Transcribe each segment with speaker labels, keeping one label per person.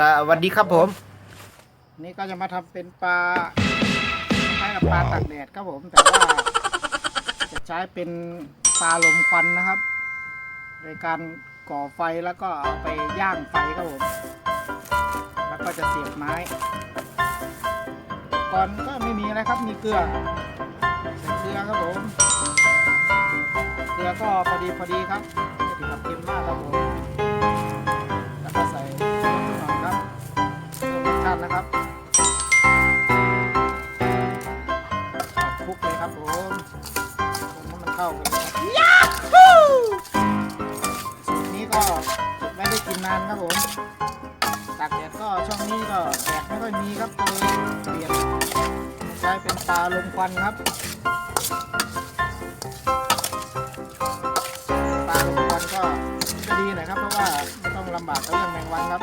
Speaker 1: สวัสดีครับผม
Speaker 2: นี่ก็จะมาทำเป็นปลาคล้ายกับปลาตากแดดครับผม แต่ว่าจะใช้เป็นปลาลมควันนะครับ โดยการก่อไฟแล้วก็เอาไปย่างไฟครับผม แล้วก็จะเสียบไม้ก่อนก็ไม่มีอะไรครับ มีเกลือ เกลือครับผม เกลือก็พอดีพอดีครับไม่ถึงกับเค็มมากครับผม เพิ่มรสชาตินะครับเอาคลุกเลยครับผมคนให้มันเข้ากันครับยาฮูสูตรนี้ก็เก็บไว้ได้กินนานครับผมตากแดดก็ช่วงนี้ก็แดดไม่ค่อยมีครับเลยเปลี่ยนมาใช้เป็นปลาลมควันครับปลาลมควันก็จะดีหน่อยครับเพราะว่าไม่ต้องลำบากกับเรื่องแมงวันครับ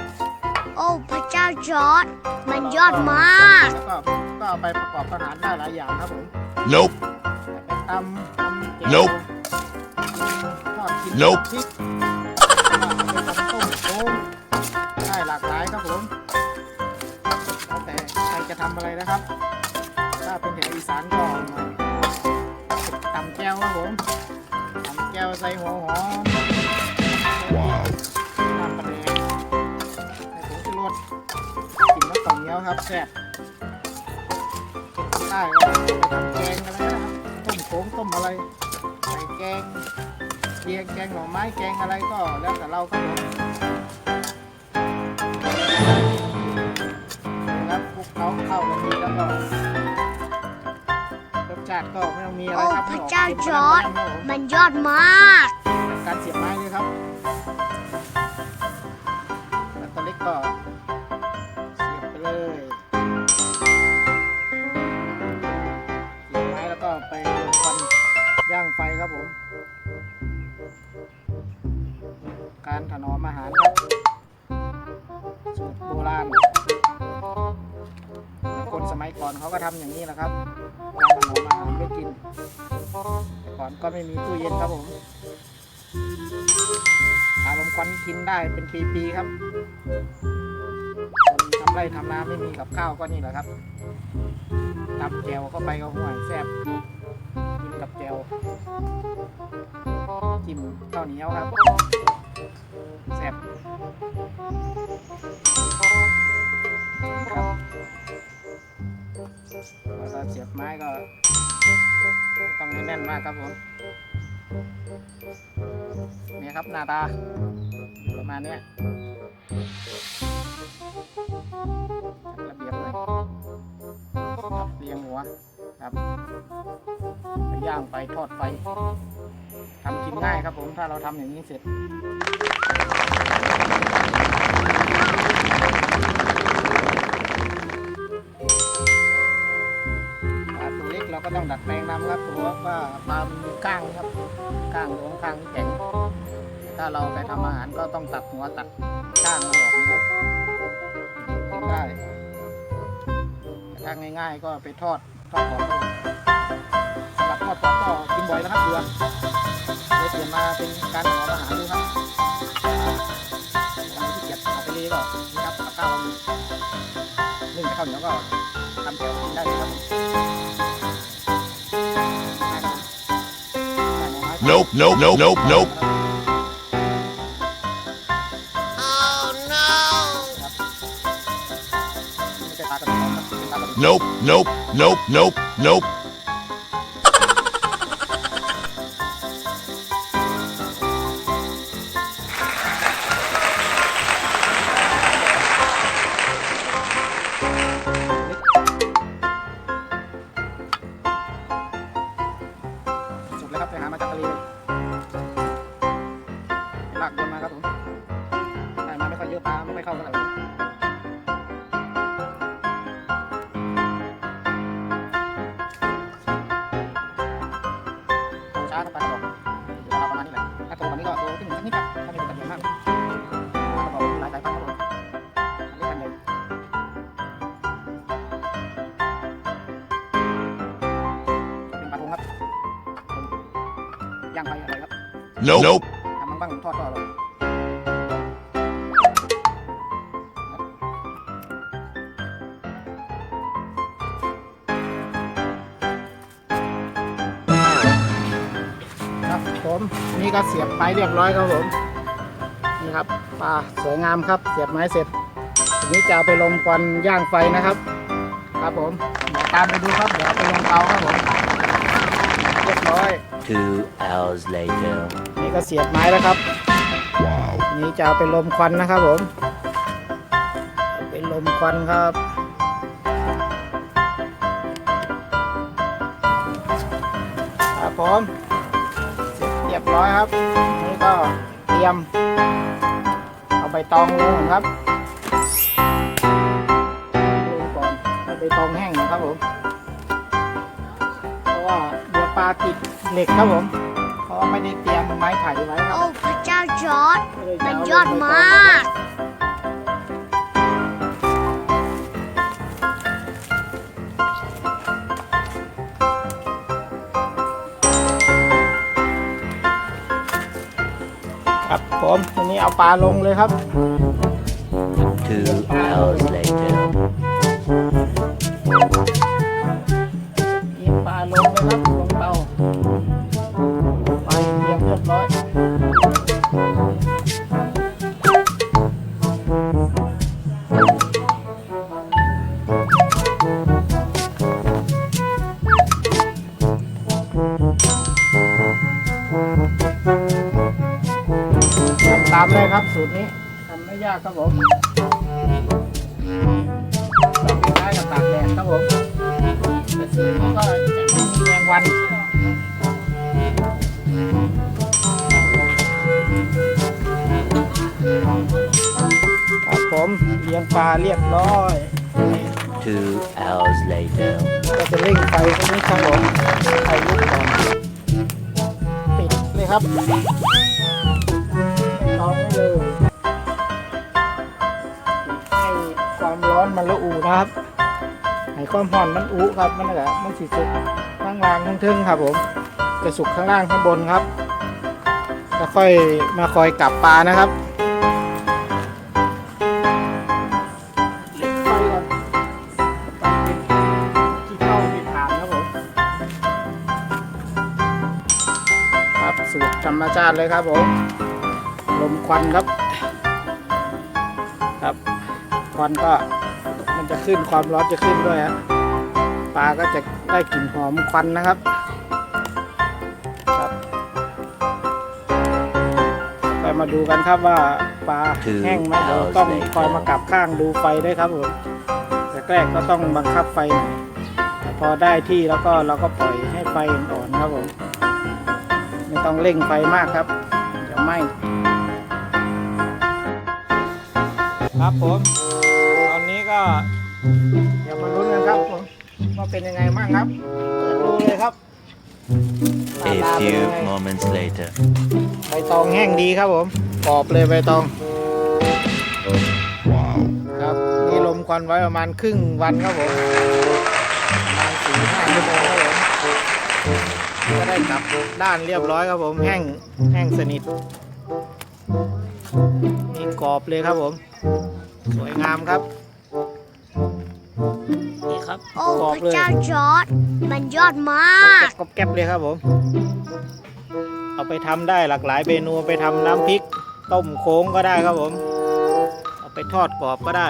Speaker 3: โอ้พระเจ้าจอร์ดมันยอดมาก
Speaker 2: แล้วก็ก็เอาไปประกอบอาหารได้หลายอย่างครับผม
Speaker 1: Nope
Speaker 2: ไปตำตำเจียว
Speaker 1: Nope
Speaker 2: ทอดกิน
Speaker 1: Nope
Speaker 2: พริกแล้วก็เอาไปทำต้มโค้งได้หลากหลายครับผมแล้วแต่ใครจะทำอะไรนะครับ ถ้าเป็นแถวอีสานก็ตำแก้วครับผมตำแก้วใส่หัวหอม กินแล้วต่อเหนียวครับแซ่บใต้ก็ไปทำแกงกันแล้วนะครับต้มโค้งต้มอะไรใส่แกงเกียงแกงหน่อไม้แกงอะไรก็แล้วแต่เราครับผมนะครับคลุกเขาเข้ากันดีแล้วก็รสชาติก็ไม่ต้องมีอะไร
Speaker 3: โอ้
Speaker 2: ครับ
Speaker 3: พ
Speaker 2: ไม่
Speaker 3: ระ
Speaker 2: ออก
Speaker 3: เจ้า
Speaker 2: เค็ม
Speaker 3: จ
Speaker 2: ข
Speaker 3: อร์ด
Speaker 2: นาดนั้นครับผม
Speaker 3: มันยอดมาก
Speaker 2: อนเขาก็ทำอย่างนี้แหละครับการถนอมอาหารไว้กินแต่ก่อนก็ไม่มีตู้เย็นครับผมอารมณ์ควันกินได้เป็นปีๆครับคนทำไร่ทำนาไม่มีกับข้าวก็นี่แหละครับตำแจวเข้าไปก็ห่วยแซ่บกินกับแจวจิ้มข้าวเหนียวครับแซ่บครับ เวลาเสียบไม้ก็ต้องแน่นมากครับผมนี่ครับหน้าตาประมาณนี้ระเบียบเลยรับเรียงหัวครับไปย่างไปทอดไฟทำกินง่ายครับผมถ้าเราทำอย่างนี้เสร็จ ก็ต้องดัดแปลงนำครับตัวว่าปลามันมีก้างครับก้างตรงข้างแข็งถ้าเราไปทำอาหารก็ต้องตัดหัวตัดก้างมันออกนะครับกินได้แต่ถ้าง่ายๆก็ไปทอดทอดกรอบก็สำหรับทอดกรอบก็กินบ่อยแล้วครับเดือนเลยเปลี่ยนมาเป็นการถนอมอาหารดูครับวันที่เกียจเอาไปเลยก็นี่ครับก้าวเรานึ่งข้าวเหนียวก็ทำแถวกินได้เลยครับากระป๋อง
Speaker 1: Nope Nope Nope Nope Nope
Speaker 2: มาไม่ค่อยเยอะปลาไม่ค่อยเข้าเท่าไหร่โตช้าครับปลากระบอกเดี๋ยวเราประมาณนี้แหละถ้าโตกว่านี้ก็โตขึ้นสักนิดครับถ้าไม่เป็นตะเกียบมากปลากระบอกหลายสายพันธุ์ครับผมอันนี้พันธุ์ใหญ่เป็นปลาทงครับย่างไฟอร่อยครับ
Speaker 1: Nope Nope
Speaker 2: ทำมันบ้างทอดก็อร่อย ก็เสียบไปเรียบร้อยครับผมนี่ครับปลาสวยงามครับ เสียบไม้เสร็จทีนี้จะเอาไปลงควันย่างไฟนะครับ ครับผมเดี๋ยวตามไปดูครับเดี๋ยวเอาไปลงเตาครับผมเรียบร้อย
Speaker 4: Two hours later.
Speaker 2: นี่ก็เสียบไม้แล้วครับ
Speaker 1: Wow.
Speaker 2: ทีนี้จะเอาไปลมควันนะครับผมเอาไปลมควันครับครับผมเสร็จเรีย บร้อยครับ นี่ก็เตรียม เอาใบตองลงครับลงก่อนเอาใบตองแห้งนะครับผมเพราะว่าเดี๋ยวปลาติดเหล็กครับผม เพราะว่าไม่ได้เตรียมไม้ไผ่ไว้ครับ
Speaker 3: โอ้พระเจ้าจอร์ด
Speaker 2: ก็เลย
Speaker 3: มั
Speaker 2: จะ
Speaker 3: น
Speaker 2: เาย
Speaker 3: อดมาก
Speaker 2: ผมทีนี้เอาปลาลงเลยครับ
Speaker 4: Two hours later.
Speaker 2: ตรนี้ทำไม่ยากครับผมเราคล้ายกับตากแดดครับผมแต่สีนี้ก็จะไม่มีแมงวันครับผมเลี้ยงปลาเรียบร้อย
Speaker 4: Two hours later.
Speaker 2: ก็จะเร่งไฟตรงนี้ครับผมไฟลุกก่อนปิดเลยครับ้องไม่เลยให้ความร้อนมันละอูนะครับให้ความร้อนมันอุครับมันก็มันสิสุกข้างล่างข้างทึ่งครับ ผม จะสุกข้างล่างข้างบนครับแล้วค่อยมาคอยกลับปลานะครับเล็กไฟก่อนไปปิดที่เข้าที่ฐานครับผมครับสูตรธรรมชาติเลยครับผม ลมควันครับ ครับควันก็มันจะขึ้นความร้อนจะขึ้นด้วยฮะปลาก็จะได้กลิ่นหอมควันนะครับครับไปมาดูกันครับว่าปลาแห้งไหมเดี๋ยวต้องคอยมากลับข้างดูไฟด้วยครับผมแต่แรกๆก็ต้องบังคับไฟหน่อยแต่พอได้ที่แล้วก็เราก็ปล่อยให้ไฟอ่อนๆครับผม ไม่ต้องเร่งไฟมากครับ เดี๋ยวไหม้ ครับผม ตอนนี้ก็เดี๋ยวมาลุ้นกันครับผมว่าเป็นยังไงบ้างครับเปิดดูเลยครับหน้า
Speaker 4: A
Speaker 2: ตาเป็น
Speaker 4: few
Speaker 2: ยังไง
Speaker 4: moments later.
Speaker 2: ใบตองแห้งดีครับผมกรอบเลยใบตอง
Speaker 1: Wow.
Speaker 2: ครับนี่ลมควันไว้ประมาณครึ่งวันครับผมประมาณสี่ห้าชั่วโมงครับผมก็ได้กลับด้านเรียบร้อยครับผมแห้งแห้งสนิทนี่กรอบเลยครับผม สวยงามครับ นี่ครับ
Speaker 3: โอ้
Speaker 2: กรอบ
Speaker 3: พ
Speaker 2: เล
Speaker 3: ระ
Speaker 2: ย
Speaker 3: เจ้าจอร์ดมันยอดมาก
Speaker 2: กรอบแก๊บเลยครับผม เอาไปทำได้หลากหลายเมนูไปทำน้ำพริก ต้มโค้งก็ได้ครับผม เอาไปทอดกรอบก็ได้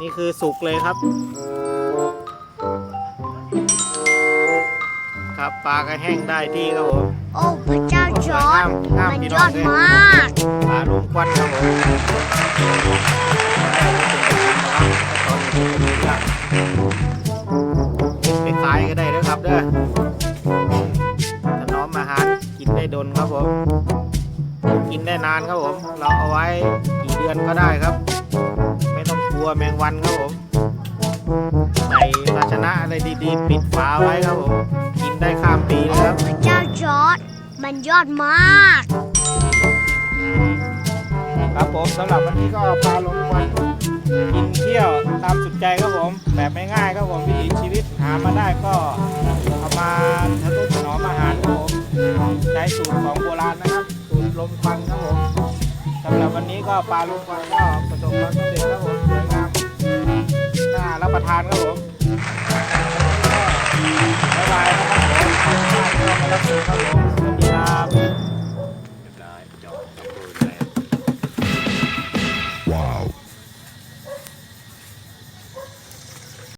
Speaker 2: นี่คือสุกเลยครับ ครับปลาก็แห้งได้ที่ครับผม
Speaker 3: โอ้พระเจ้าจอร์ด
Speaker 2: ห้าม
Speaker 3: มัน
Speaker 2: พี่
Speaker 3: ย
Speaker 2: น้อ
Speaker 3: องด
Speaker 2: เลย
Speaker 3: มาก
Speaker 2: ปลาลมควันครับผม ไปขายก็ได้นะครับเด้อถนอมอาหารกินได้ดนครับผม กินได้นานครับผม เราเอาไว้กี่เดือนก็ได้ครับ ไม่ต้องกลัวแมงวันครับผม ใส่ภาชนะอะไรดีๆ ปิดฝาไว้ครับผม กินได้ข้ามปีเลยครับ
Speaker 3: พระเจ้าจอร์ดมันยอดมาก
Speaker 2: ครับผมสำหรับวันนี้ก็พาลงวันกินเที่ยวตามสุดใจครับผม แบบไม่ง่ายครับผมวิถีชีวิตหามาได้ก็เอามาทนุถนอมอาหารครับผมใช้สูตรของโบราณนะครับสูตรลมควันครับผมสำหรับวันนี้ก็ปลาลมควันก็ประสบความสำเร็จครับผมสวยงามน่ารับประทานครับผมบ๊ายบายนะครับผมมารับชมครับผม